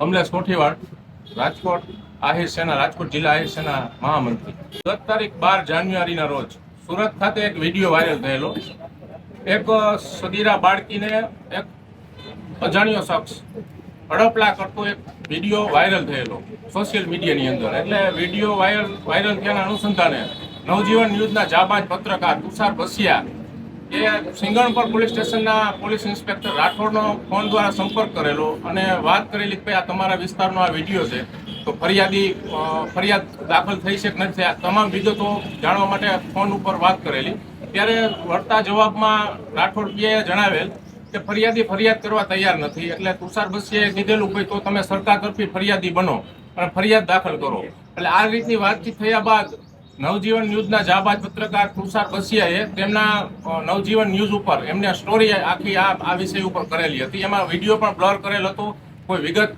કમલેશ કોઠીવાડ, રાજકોટ આહિર રાજકોટ જિલ્લા આહિર સેના મહામંત્રી. ગત તારીખ બાર જાન્યુઆરીના રોજ સુરત ખાતે એક વીડિયો વાયરલ થયેલો. એક સગીરા બાળકીને એક અજાણ્યો શખ્સ હડપલા કરતો એક વીડિયો વાયરલ થયેલો સોશિયલ મીડિયાની અંદર. એટલે વીડિયો વાયરલ વાયરલ થયાના અનુસંધાને નવજીવન ન્યૂઝના જાબાજ પત્રકાર તુષાર બસિયા એ સિંગણપર પોલીસ સ્ટેશનના પોલીસ ઇન્સ્પેક્ટર રાઠોડનો ફોન દ્વારા સંપર્ક કરેલો અને વાત કરેલી કે આ તમારા વિસ્તારનો આ વીડિયો છે, તો ફરિયાદી ફરિયાદ દાખલ થઈ છે કે નથી થયા તમામ વિગતો જાણવા માટે ફોન ઉપર વાત કરેલી. ત્યારે વળતા જવાબમાં રાઠોડ પીએ જણાવેલ કે ફરિયાદી ફરિયાદ કરવા તૈયાર નથી, એટલે તુષાર બસીએ કીધેલું ભાઈ, તો તમે સરકાર તરફી ફરિયાદી બનો અને ફરિયાદ દાખલ કરો. એટલે આ રીતની વાતચીત થયા બાદ નવજીવન ન્યૂઝના જાબાજ પત્રકાર તુષાર બસિયાએ તેમના નવજીવન ન્યૂઝ ઉપર એમને સ્ટોરી આખી આ આ વિષય ઉપર કરેલી હતી. એમાં વીડિયો પણ બ્લર કરેલ હતો. કોઈ વિગત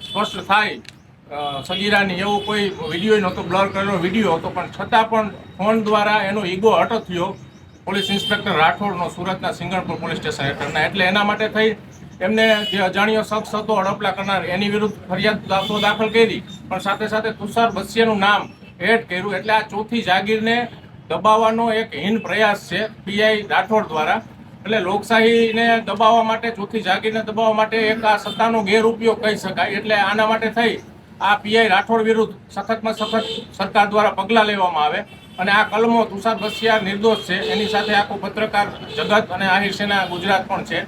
સ્પષ્ટ થાય સગીરાની એવો કોઈ વીડિયો નહોતો બ્લર કરેલો વીડિયો હતો. પણ છતાં પણ ફોન દ્વારા એનો ઈગો હટો થયો. પોલીસ ઇન્સ્પેક્ટર રાઠોડનો સુરતના સિંગણપુર પોલીસ સ્ટેશન હેઠળના. એટલે એના માટે થઈ એમને જે અજાણ્યો શખ્સ હતો હડપલા કરનાર, એની વિરુદ્ધ ફરિયાદ દાખલ કરી. પણ સાથે સાથે તુષાર બસિયાનું નામ એડ કર્યું. એટલે આ ચોથી જાગીરને દબાવવાનો એક હીન પ્રયાસ છે પીઆઈ રાઠોડ દ્વારા. એટલે લોકશાહીને દબાવવા માટે, ચોથી જાગીરને દબાવવા માટે એક આ સત્તાનો ગેરઉપયોગ કહી શકાય. એટલે આના માટે થઈ આ પીઆઈ રાઠોડ વિરુદ્ધ સખતમાં સખત સરકાર દ્વારા પગલાં લેવામાં આવે. અને આ કલમો તુષાર બસિયા નિર્દોષ છે. એની સાથે આખું પત્રકાર જગત અને આહિર સેના ગુજરાત પણ છે.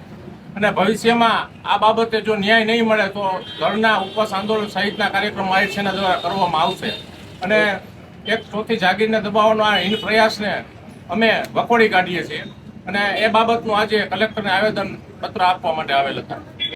અને ભવિષ્યમાં આ બાબતે જો ન્યાય નહીં મળે તો ધરના ઉપવાસ, આંદોલન સહિતના કાર્યક્રમો આહિર સેના દ્વારા કરવામાં આવશે. અને એક ચોથી જાગીરને દબાવવાનો આ હીન પ્રયાસને અમે વખોડી કાઢીએ છીએ. અને એ બાબતનું આજે કલેક્ટરને આવેદન પત્ર આપવા માટે આવેલ હતા.